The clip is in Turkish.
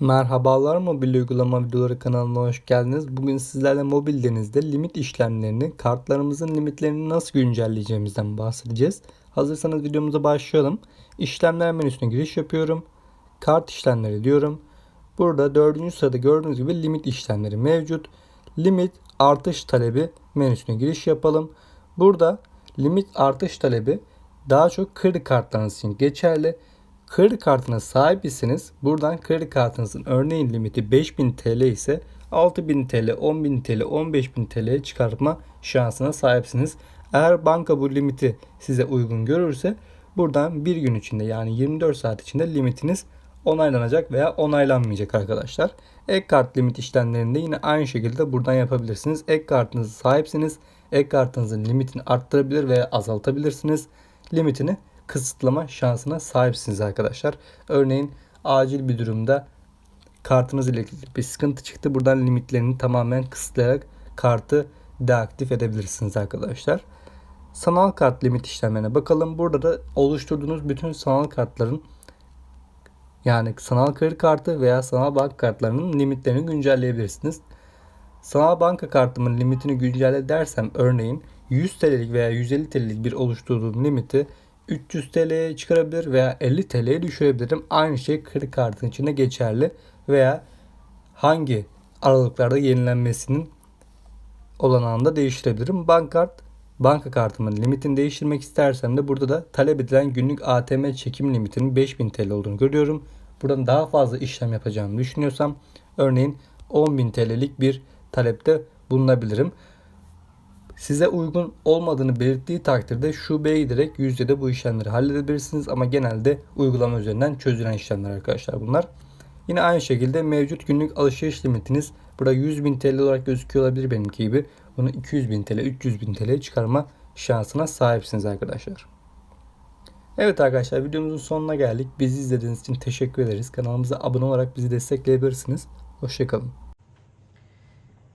Merhabalar mobil uygulama videoları kanalına hoş geldiniz. Bugün sizlerle mobil denizde limit işlemlerini, kartlarımızın limitlerini nasıl güncelleyeceğimizden bahsedeceğiz. Hazırsanız videomuza başlayalım. İşlemler menüsüne giriş yapıyorum. Kart işlemleri diyorum. Burada dördüncü sırada gördüğünüz gibi limit işlemleri mevcut. Limit artış talebi menüsüne giriş yapalım. Burada limit artış talebi daha çok kredi kartlarınız için geçerli. Kredi kartına sahip iseniz buradan kredi kartınızın örneğin limiti 5000 TL ise 6000 TL, 10000 TL, 15000 TL'ye çıkartma şansına sahipsiniz. Eğer banka bu limiti size uygun görürse buradan bir gün içinde yani 24 saat içinde limitiniz onaylanacak veya onaylanmayacak arkadaşlar. Ek kart limit işlemlerinde yine aynı şekilde buradan yapabilirsiniz. Ek kartınızı sahipsiniz. Ek kartınızın limitini arttırabilir veya azaltabilirsiniz. Limitini kısıtlama şansına sahipsiniz arkadaşlar. Örneğin acil bir durumda kartınız ile ilgili bir sıkıntı çıktı. Buradan limitlerini tamamen kısıtlayarak kartı deaktif edebilirsiniz arkadaşlar. Sanal kart limit işlemlerine bakalım. Burada da oluşturduğunuz bütün sanal kartların yani sanal kredi kartı veya sanal banka kartlarının limitlerini güncelleyebilirsiniz. Sanal banka kartımın limitini güncelle dersem örneğin 100 TL'lik veya 150 TL'lik bir oluşturduğum limiti 300 TL'ye çıkarabilir veya 50 TL'ye düşürebilirim. Aynı şey kredi kartının içinde geçerli veya hangi aralıklarda yenilenmesinin olanağında değiştirebilirim. Bankkart banka kartımın limitini değiştirmek istersem de burada da talep edilen günlük ATM çekim limitinin 5000 TL olduğunu görüyorum. Buradan daha fazla işlem yapacağımı düşünüyorsam örneğin 10.000 TL'lik bir talepte bulunabilirim. Size uygun olmadığını belirttiği takdirde şubeye giderek yüzde de bu işlemleri halledebilirsiniz ama genelde uygulama üzerinden çözülen işlemler arkadaşlar bunlar. Yine aynı şekilde mevcut günlük alışveriş limitiniz burada 100.000 TL olarak gözüküyor olabilir benimki gibi. Bunu 200.000 TL, 300.000 TL'ye çıkarma şansına sahipsiniz arkadaşlar. Evet arkadaşlar videomuzun sonuna geldik. Bizi izlediğiniz için teşekkür ederiz. Kanalımıza abone olarak bizi destekleyebilirsiniz. Hoşçakalın.